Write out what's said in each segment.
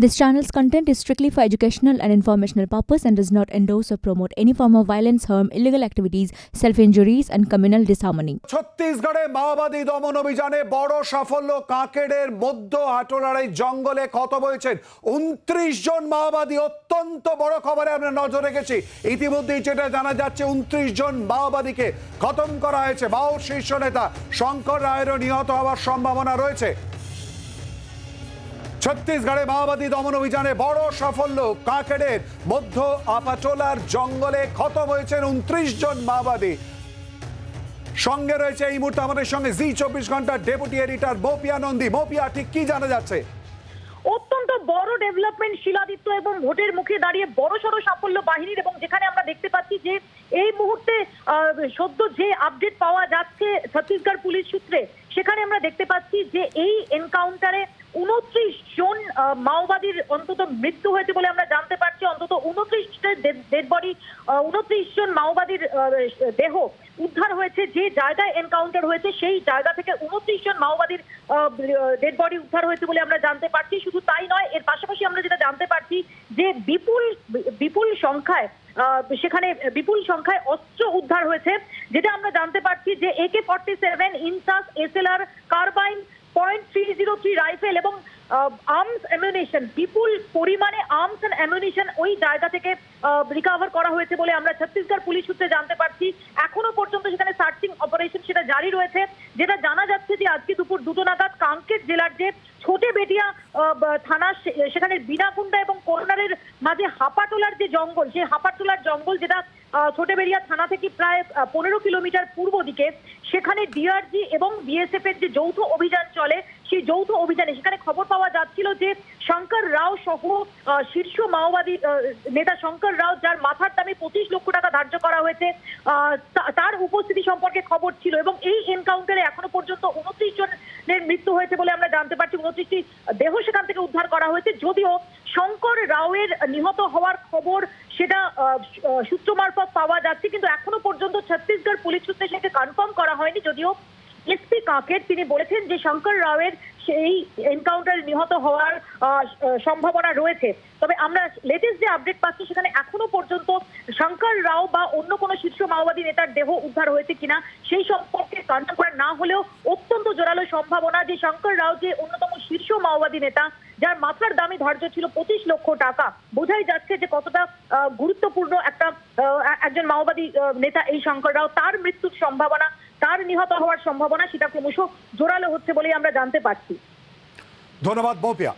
This channel's content is strictly for educational and informational purpose and does not endorse or promote any form of violence, harm, illegal activities, self-injuries and communal disharmony. ছত্তিশগড়ে মাওবাদী দমন অভিযানে বড় সাফল্য কাঁকেড়ের মধ্য হাটোলার এই জঙ্গলে ক্ষত বয়েছেন উনত্রিশ জন মাওবাদী অত্যন্ত বড় খবরে আমরা নজর রেখেছি ইতিমধ্যেই যেটা জানা যাচ্ছে উনত্রিশ জন মাওবাদীকে খতম করা হয়েছে মাও শীর্ষ নেতা শঙ্কর রায়েরও নিহত হওয়ার সম্ভাবনা রয়েছে ছত্তিশগড়ে মাওবাদী দমন অভিযানে বড় সাফল্য। কাঁকেড়ের মধ্য আপাচোলার জঙ্গলে খতম হয়েছেন উনত্রিশ জন মাওবাদী। সঙ্গে রয়েছে এই মুহূর্তে আমাদের সঙ্গে জি চব্বিশ ঘণ্টার ডেপুটি এডিটর মোপিয়া নন্দী। মোপিয়া, ঠিক কি জানা যাচ্ছে? অত্যন্ত বড় ডেভেলপমেন্ট শিলাদিত্য এবং ভোটের মুখে দাঁড়িয়ে বড় সড় সাফল্য বাহিনীর এবং যেখানে আমরা দেখতে পাচ্ছি যে এই মুহূর্তে সদ্য যে আপডেট পাওয়া যাচ্ছে ছত্তিশগড় পুলিশ সূত্রে, সেখানে আমরা দেখতে পাচ্ছি যে এই এনকাউন্টারে উনত্রিশ জন মাওবাদীর অন্তত মৃত্যু হয়েছে বলে আমরা জানতে পারছি। অন্তত উনত্রিশটা ডেড বডি উনত্রিশ জন মাওবাদীর দেহ উদ্ধার হয়েছে। যে জায়গায় এনকাউন্টার হয়েছে, সেই জায়গা থেকে উনত্রিশ জন মাওবাদীর ডেড বডি উদ্ধার হয়েছে বলে আমরা জানতে পারছি। শুধু তাই নয়, এর পাশাপাশি আমরা যেটা জানতে পারছি যে বিপুল বিপুল সংখ্যায় সেখানে বিপুল সংখ্যায় অস্ত্র উদ্ধার হয়েছে। যেটা আমরা জানতে পারছি যে AK forty seven, INSAS SLR carbine point three zero three rifle এবং আর্মস অ্যামিউনিশন বিপুল পরিমাণে আর্মস অ্যান্ড অ্যামিউনিশন ওই জায়গা থেকে রিকভার করা হয়েছে বলে আমরা ছত্তিশগড় পুলিশ সূত্রে জানতে পারছি। এখনও পর্যন্ত সেখানে সার্চিং অপারেশন সেটা জারি রয়েছে। যেটা জানা যাচ্ছে যে আজকে দুপুর দুটো নাগাদ কাঙ্কের জেলার যে ছোটে বেটিয়া থানা সেখানে বিনাকুন্ডা এবং করোনারের মাঝে হাপাটোলার যে জঙ্গল সেই হাপাটোলার জঙ্গল যেটা আহ, ছোটে বেরিয়া থানা থেকে প্রায় পনেরো কিলোমিটার পূর্ব দিকে সেখানে ডিআরজি এবং বিএসএফ এর যে যৌথ অভিযান চলে সেই যৌথ অভিযানে সেখানে খবর পাওয়া যাচ্ছিল যে শঙ্কর রাও সহ শীর্ষ মাওবাদী নেতা শঙ্কর রাও, যার মাথার দামে পঁচিশ লক্ষ টাকা ধার্য করা হয়েছে তার উপস্থিতি সম্পর্কে খবর ছিল এবং এই এনকাউন্টারে এখনও পর্যন্ত উনত্রিশ জনের মৃত্যু হয়েছে বলে আমরা জানতে পারছি। উনত্রিশটি দেহ সেখান থেকে উদ্ধার করা হয়েছে। যদিও শঙ্কর রাওয়ের নিহত হওয়ার খবর সেটা সূত্র মারফত পাওয়া যাচ্ছে, কিন্তু এখনও পর্যন্ত ছত্তিশগড় পুলিশ সূত্রে সেটাকে কনফার্ম করা হয়নি। যদিও এসপি কাকের তিনি বলেছেন যে শঙ্কর রাওয়ের সেই এনকাউন্টারে নিহত হওয়ার সম্ভাবনা রয়েছে। তবে আমরা লেটেস্ট যে আপডেট পাচ্ছি সেখানে এখনও পর্যন্ত শঙ্কর রাও বা অন্য কোনো শীর্ষ মাওবাদী নেতার দেহ উদ্ধার হয়েছে কিনা সেই সম্পর্কে করা না হলেও অত্যন্ত জোরালো সম্ভাবনা যে শঙ্কর রাও যে অন্যতম শীর্ষ মাওবাদী নেতা, যার মাথার দামি ধার্য ছিল পঁচিশ লক্ষ টাকা, বোঝাই যাচ্ছে যে কতটা গুরুত্বপূর্ণ একটা একজন মাওবাদী নেতা এই শঙ্কর রাও, তার মৃত্যুর সম্ভাবনা তার নিহত হওয়ার সম্ভাবনা সেটা ক্রমশ জোরালো হচ্ছে বলেই আমরা জানতে পারছি। ধন্যবাদ মোপিয়া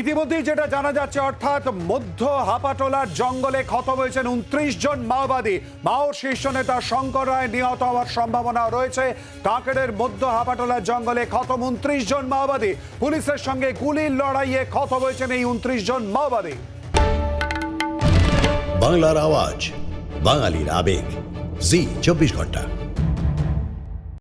ইতিমধ্যেই যেটা জানা যাচ্ছে অর্থাৎ মধ্য হাপাটোলার জঙ্গলে খতম হয়েছেন উনত্রিশ জন মাওবাদী। মাও শীর্ষ নেতা শঙ্কর রায় নিহত হওয়ার সম্ভাবনা রয়েছে। কাকেরের মধ্য হাপাটোলার জঙ্গলে খতম উনত্রিশ জন মাওবাদী। পুলিশের সঙ্গে গুলির লড়াইয়ে খতম হয়েছেন এই উনত্রিশ জন মাওবাদী। বাংলার আওয়াজ বাঙালির আবেগ। জি চব্বিশ ঘণ্টা।